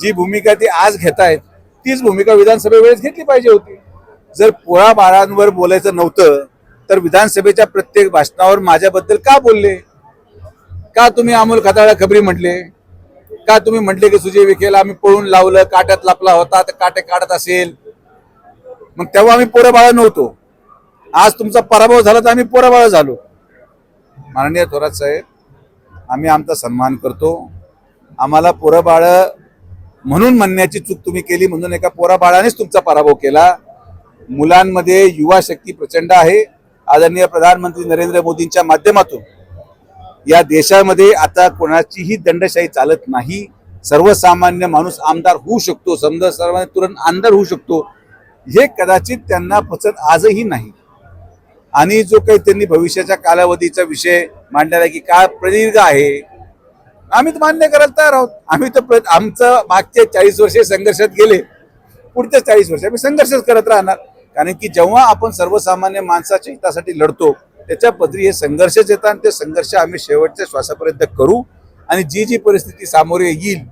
जी भूमिका ते आज घेत आहेत तीच भूमिका विधानसभेवेळेस घेतली पाहिजे होती. जर पोळा बाळांवर बोलायचं नव्हतं तर विधानसभेच्या प्रत्येक भाषणावर माझ्याबद्दल का बोलले? का तुम्ही अमोल खताळा खबरी म्हटले? का तुम्ही म्हटले की सुजय विखेला आम्ही पळून लावलं काट्यात लपला होता तर काटे काढत असेल? मग तेव्हा आम्ही पोरं बाळा नव्हतो. आज तुमचा पराभव झाला तर आम्ही पोरं बाळा झालो. माननीय थोरात साहेब आम्ही आमचा सन्मान करतो. आम्हाला पोरं बाळ म्हणून म्हणण्याची चूक तुम्ही केली म्हणून एका पोरा बाळानेच तुमचा पराभव केला. मुलांमध्ये युवा शक्ती प्रचंड आहे. आदरणीय प्रधानमंत्री नरेंद्र मोदींच्या माध्यमातून या देशामध्ये आता कोणाचीही दंडशाही चालत नाही. सर्वसामान्य माणूस आमदार होऊ शकतो. समजा सर्वांनी तुरंत आमदार होऊ शकतो. हे कदाचित त्यांना पचत आजही नाही. आणि जो काही त्यांनी भविष्याच्या कालावधीचा विषय मांडलेला आहे की काळ प्रदीर्घ आहे. आम्ही तर मान्य करायला तयार आहोत. आम्ही तर आमचं मागचे चाळीस वर्षे संघर्षात गेले. पुढच्या चाळीस वर्ष आम्ही संघर्षच करत राहणार. कारण की जेव्हा आपण सर्वसामान्य माणसाच्या हितासाठी लढतो त्याच्या पदरी हे संघर्षच येतात आणि ते संघर्ष आम्ही शेवटच्या श्वासापर्यंत करू आणि जी जी परिस्थिती सामोरे येईल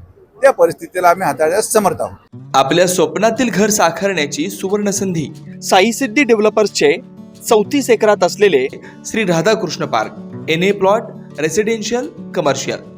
त्या परिस्थितीला आम्ही हाताळण्यास समर्थ आहोत. आपल्या स्वप्नातील घर साकारण्याची सुवर्ण संधी साई सिद्धी डेव्हलपर्सचे चौतीस एकरात असलेले Shri Radhakrishna park N A plot residential commercial.